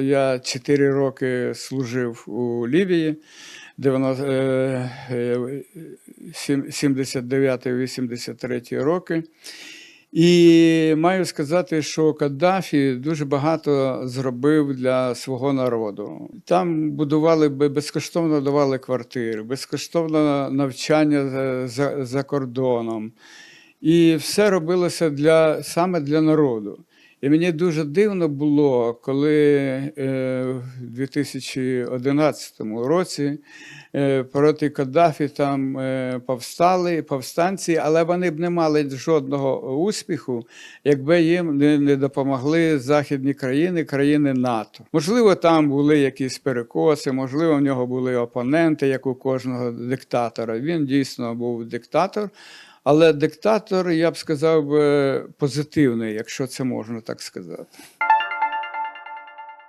Я 4 роки служив у Лівії, 79-83 роки. І маю сказати, що Каддафі дуже багато зробив для свого народу. Там будували безкоштовно давали квартири, безкоштовне навчання за, за кордоном. І все робилося для, саме для народу. І мені дуже дивно було, коли е, в 2011 році е, проти Каддафі там е, повстали повстанці, але вони б не мали жодного успіху, якби їм не, допомогли західні країни, країни НАТО. Можливо, там були якісь перекоси, можливо, в нього були опоненти, як у кожного диктатора. Він дійсно був диктатор. Але диктатор, я б сказав, позитивний, якщо це можна так сказати.